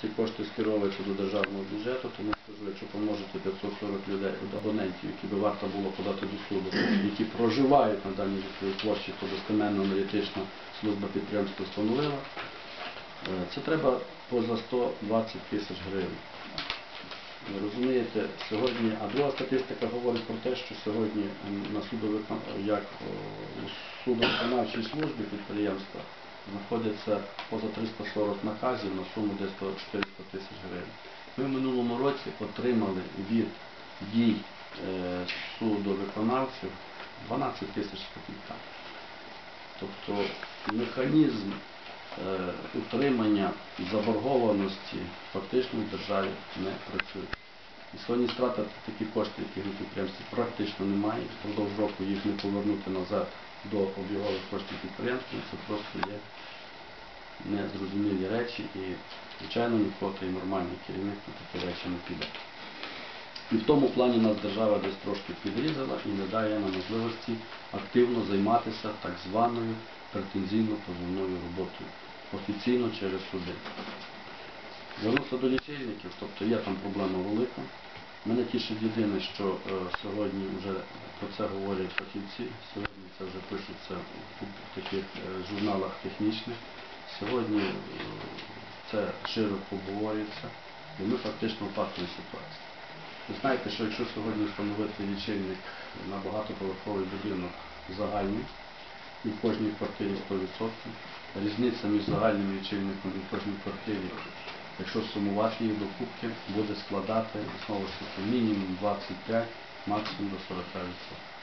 ці кошти скеровуються до державного бюджету, тому скажу, якщо поможете 540 людей, абонентів, які би варто було подати до суду, які проживають на даній площі, то достеменно аналітична служба підприємства встановила, е, це треба поза 120 тисяч гривень. Ви розумієте, сьогодні, а друга статистика говорить про те, що сьогодні на судовикон... як у судовиконавчій службі підприємства знаходиться поза 340 наказів на суму десь до 400 тисяч гривень. Ми в минулому році отримали від дій е, судовиконавців 12 тисяч з копійками. Тобто механізм е, утримання заборгованості фактично в державі не працює. І сьогодні стратити такі кошти, які на підприємстві практично немає, впродовж року їх не повернути назад до обігових коштів підприємства, це просто є незрозумілі речі і, звичайно, ніхто той нормальний керівник на такі речі не піде. І в тому плані нас держава десь трошки підрізала і не дає нам можливості активно займатися так званою претензійно-позовною роботою, офіційно через суди. Вернувся до лічильників, тобто є там проблема велика. Мене тішить єдине, що е, сьогодні вже про це говорять фахівці, сьогодні це вже пишеться в таких е, журналах технічних. Сьогодні е, це широко обговорюється, і ми фактично в патовій ситуації. Ви знаєте, що якщо сьогодні встановити лічильник на багатоповерховий будинок загальний, і в кожній квартирі 100%, різниця між загальним лічильником і в кожній квартирі, якщо сумувати їх докупки, буде складати знову ж таки мінімум 25, максимум до 40%.